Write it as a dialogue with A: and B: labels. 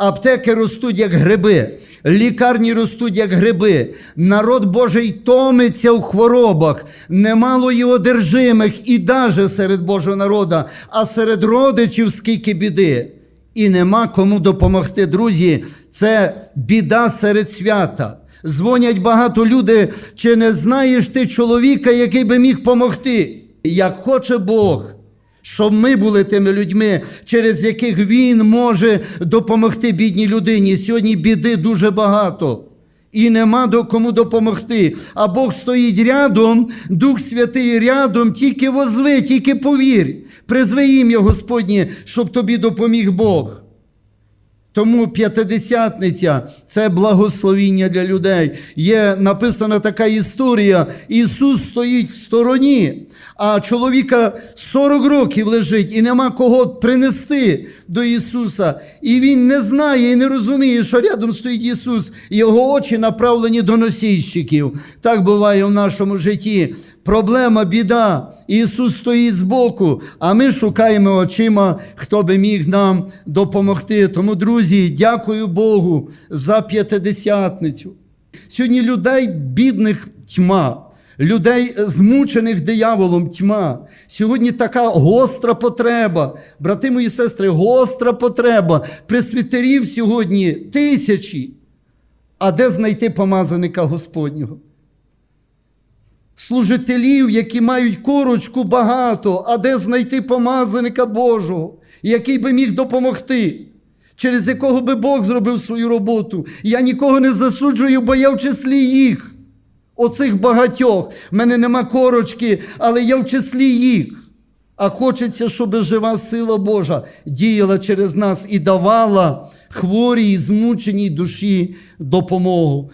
A: Аптеки ростуть як гриби, лікарні ростуть як гриби. Народ Божий томиться в хворобах, немало і одержимих, і даже серед Божого народа, а серед родичів скільки біди. І нема кому допомогти. Друзі, це біда серед свята. Дзвонять багато люди, чи не знаєш ти чоловіка, який би міг помогти? Як хоче Бог, щоб ми були тими людьми, через яких Він може допомогти бідній людині. Сьогодні біди дуже багато. І нема до кому допомогти. А Бог стоїть рядом, Дух Святий рядом, тільки возви, тільки повір. Призви ім'я Господнє, щоб тобі допоміг Бог. Тому п'ятидесятниця це благословіння для людей. Є написана така історія: Ісус стоїть в стороні, а чоловіка 40 років лежить і нема кого принести до Ісуса. І він не знає і не розуміє, що рядом стоїть Ісус. Його очі направлені до носійщиків. Так буває в нашому житті. Проблема, біда. Ісус стоїть збоку, а ми шукаємо очима, хто би міг нам допомогти. Тому, друзі, дякую Богу за п'ятидесятницю. Сьогодні людей бідних тьма, людей змучених дияволом тьма. Сьогодні така гостра потреба, брати мої сестри, гостра потреба. Пресвітерів сьогодні тисячі. А де знайти помазаника Господнього? Служителів, які мають корочку багато, а де знайти помазаника Божого, який би міг допомогти, через якого би Бог зробив свою роботу. Я нікого не засуджую, бо я в числі їх, оцих багатьох. В мене нема корочки, але я в числі їх. А хочеться, щоб жива сила Божа діяла через нас і давала хворій, змученій душі допомогу.